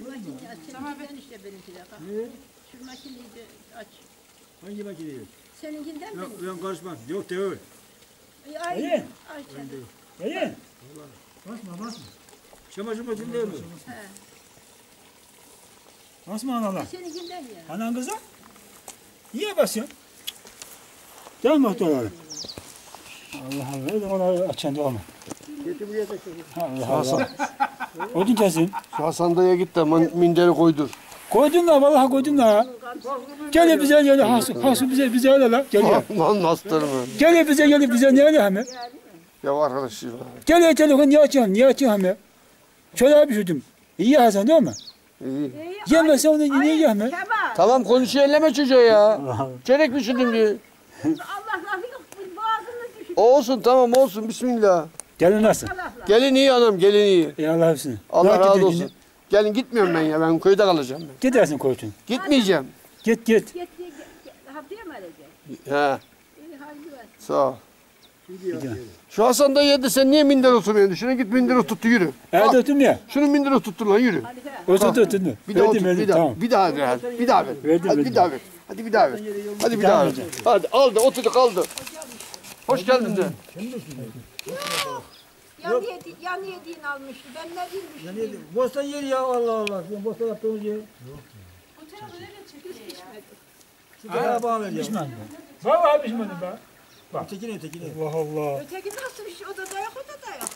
Şu makineyi aç. Seninkinden işte benimki de. Bak. Ne? Şu makineyi de aç. Hangi makineyi? Seninkinden mi? Yok ben karışmam. Yok değil. Ay, ay, İyi. ay canım. İyi. Basma basma. Çamaşır makinesi değil mi? He. Basma analar. Seninkinden ya. Anan kızı. Niye basıyorsun? Değil mi muhtemelen? Allah Allah. Ona açan da olma. Getir buraya da şöyle. Allah Allah. Odun kesin. Şu Hasan dayıya git de man- minderi koydur. Koydun da vallahi koydun da. Gel bize gel. Hasu, hasu bize bize öyle la. Gel gel. Lan nasıl mı? Gel bize gel bize ne öyle hemen. Ya arkadaş ya. Gel telefon niye açıyorsun? Niye açıyorsun hemen? Şöyle abi şutum. İyi Hasan değil mi? İyi. Yemezse onu niye yeme? Kemal. Tamam konuşuyor elleme çocuğa ya. Çörek mi şudum diyor. Allah lafı yok. Boğazını düşün. Olsun tamam olsun bismillah. Gelin nasıl? Gelin iyi anam gelin iyi. İyi Allah hepsini. Allah Bırak razı olsun. yine. Gelin gitmiyorum ben ya ben köyde kalacağım ben. Gidersin koytun. Gitmeyeceğim. Git git. Git git. git. Haftaya mı arayacak? He İyi sağ ol. Şu Hasan dayı yedi sen niye minder oturmuyorsun? Şuna git minder tuttu yürü. Evde oturma ya. Şunu minder tuttur lan yürü. Hadi he. Oturdu oturdu. Bir daha Verdim otur, verdim bir daha, tamam. bir daha ver, hadi, bir daha ver. Verdim, hadi verdim. bir daha ver. Hadi bir daha ver. Hadi bir daha daha ver. Hadi aldı, oturdu kaldı. Hoş geldin de. Yan, yedi, yan yediğini almıştı. Ben ne bilmiştim. Yani bostan yeri ya Allah Allah. Bizim bostan yaptığımız yer. Şu kadar bağlı ya. Pişman mı? Vallahi pişmanım ben. Ötekine ötekine. Allah Allah. Öteki nasıl bir şey? O da dayak, o da dayak.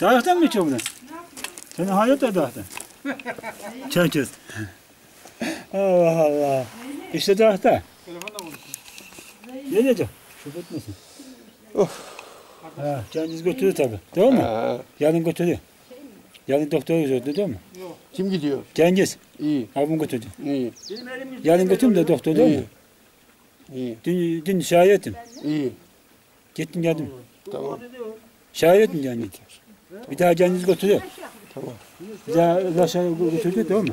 Dağıttan mı içiyor buradan? Senin hayat da dağıttan. Çay çöz. Allah Allah. İşte dağıtta. Ne diyeceğim? Şu bitmesin. Ha, Cengiz götürüyor tabii. Değil mi? Ha, Yarın götürüyor. Yarın doktora götürdü değil mi? kim gidiyor? Cengiz. İyi, Abim götürdü. iyi, Benim. Yarın götürüm de doktor değil mi? İyi, Dün, dün şahiyetim. iyi. Gittim geldim. Tamam. Şahiyetim Cengiz. Bir daha Cengiz götürüyor. Tamam. Bir daha Laşa götürdü değil mi?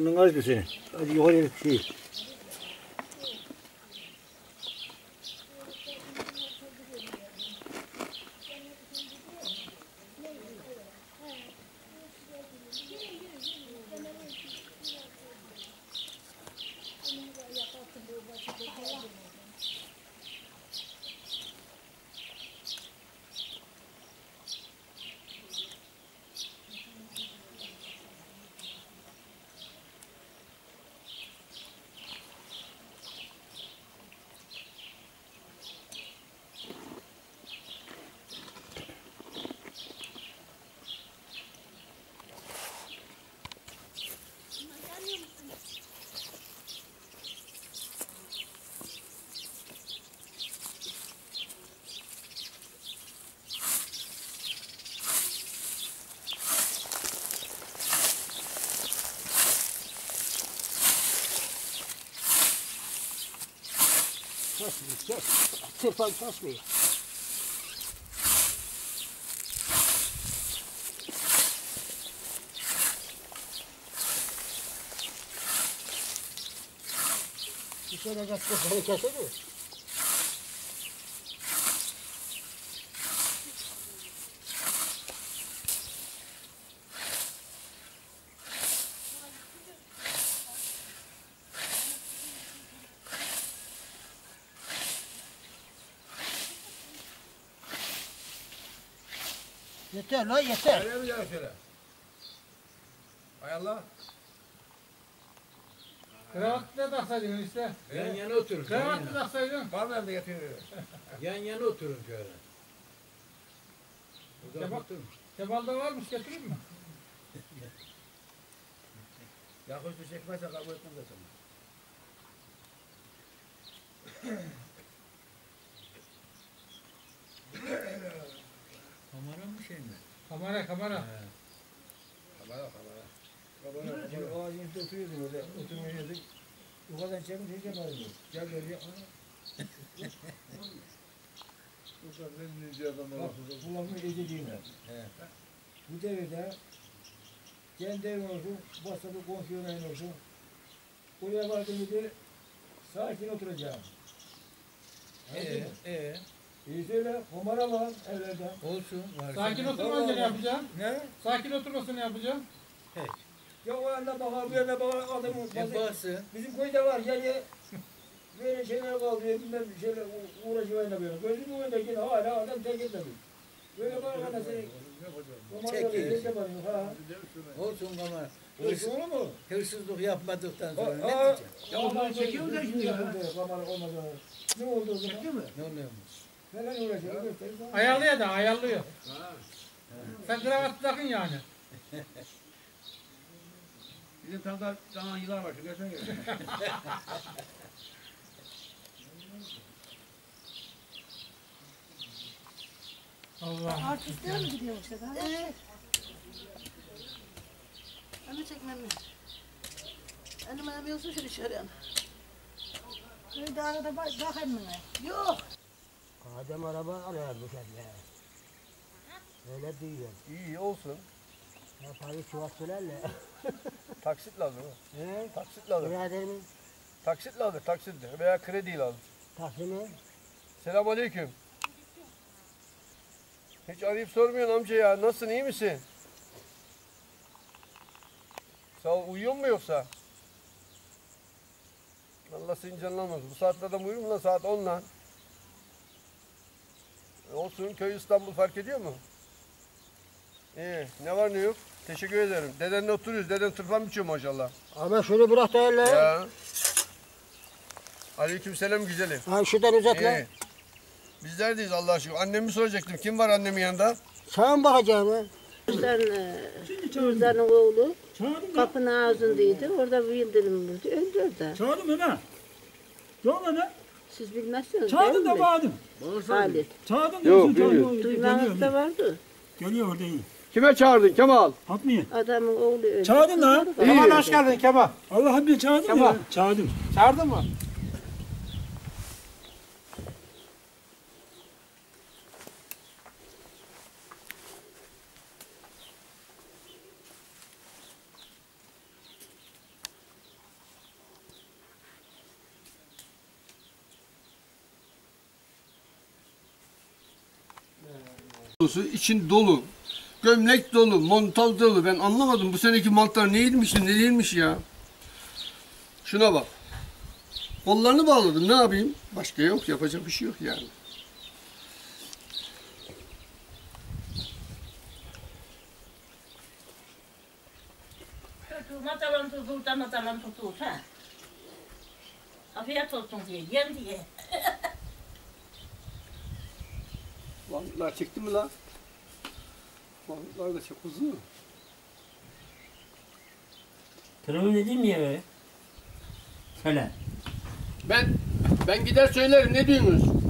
那个就行一会儿就去 bir senin. Hadi yukarıya bir şey. Tırpan kesmeyin. Bir şöyle kesmeyi keselim. Yeter lan yeter. Öyle mi diyor şöyle? Hay Allah. Kravat da taksaydın işte. Yan yana oturun. Yan Kravat da yana. taksaydın. Var mı evde getiriyor? Yan yana oturun şöyle. Burada Tamam. oturun. Kemal'da varmış getireyim mi? Yakıştı çekmezse kabul etmem de sana. Kamera kamera. Kamera kamera. Şimdi o ağacın üstünde oturuyordum orada. Oturmaya yedik. Yukarıdan çekmiş hiç yaparım. Gel böyle yapma. Bak, bu lafın edeceğine. Bu devirde kendi evin olsun, basadı komşunun evin olsun. Buraya vardım dedi, sakin oturacağım. Ee, ee, Söyle, kumara var evlerden. olsun. Var Sakin senin. oturmayınca ne yapacaksın? Ne? Sakin oturmasını ne yapacaksın? Ya o yanda bakar, bu yanda bakar, adamın E bassın. Bizim köyde var, geliyor. Böyle şeyler kaldırıyor, bilmem bir şeyler u- uğraşıyor oyna böyle. Gözümün önünde yine hala adam tek etmedi. Böyle bana bana seni. Çek Çek iyi. Ha. Olsun. Hırsız olur mu? Hırsızlık yapmadıktan sonra ne Aa, diyeceksin? Ya onları çekiyor da şimdi ya. Kamera olmadan. Ne oldu o zaman? Çekiyor mu? Ne oluyormuş? Neler uğraşıyor? göstereyim sana. Ayarlıyor da ayarlıyor. Sen kravatı takın yani. Bizim tanıda daha yıllar var. Şu geçen gel. Allah. Artistler mi gidiyor işte? Evet. Anne çekmem mi? Annem ayağımı yolsun şöyle dışarı. Köyde arada bak, bakayım mı? Yok. Adem araba ararmış anne. Öyle diyor. İyi olsun. Ya parayı çuvattırlarla. Taksitle alır. He? Taksitle alır. Biraderimin Taksitle alır. Taksitle veya krediyle alır. taksimi Selamun aleyküm. Hiç arayıp sormuyorsun amca ya. Nasılsın iyi misin? Sağ ol. Uyuyor mu yoksa? Allah senin canını almasın. Bu saatte adam uyur mu lan? Saat 10 lan. E olsun. Köy İstanbul fark ediyor mu? İyi. Ne var ne yok? Teşekkür ederim. Dedenle oturuyoruz. Deden tırpan biçiyor maşallah. Ama şunu bırak da hele. Ya. Aleyküm selam güzelim. Ha şuradan uzat lan. İyi. Bizler deyiz Allah aşkına. Annemi soracaktım. Kim var annemin yanında? Mı bakacağım ha? Cüzdanın oğlu Çağırdım da. kapının ağzındaydı. Orada bir yıldırım vurdu. Öldü orada. Çağırdım hemen. Yok lan ha. Siz bilmezsiniz Çağırdım da bağırdım. Halit. Çağırdım Yok, diyorsun. Çağırdım. Duymanız da Geliyor. vardı. Geliyor orada iyi. Kime çağırdın Kemal? Atmıyor. Adamın oğlu öldü. Çağırdın da. Kemal hoş geldin Kemal. Allah bir çağırdım ya. Çağırdım. Çağırdın mı? Dolusu için dolu. Gömlek dolu, montal dolu. Ben anlamadım bu seneki mantlar neymiş ne değilmiş ya. Şuna bak. Kollarını bağladım ne yapayım? Başka yok yapacak bir şey yok yani. Matalan tutup da matalan tutup ha. Afiyet olsun diye, yen diye. Balıklar çekti mi la? Balıklar da çok uzun. Telefon edeyim mi eve? Söyle. Ben ben gider söylerim ne diyorsunuz?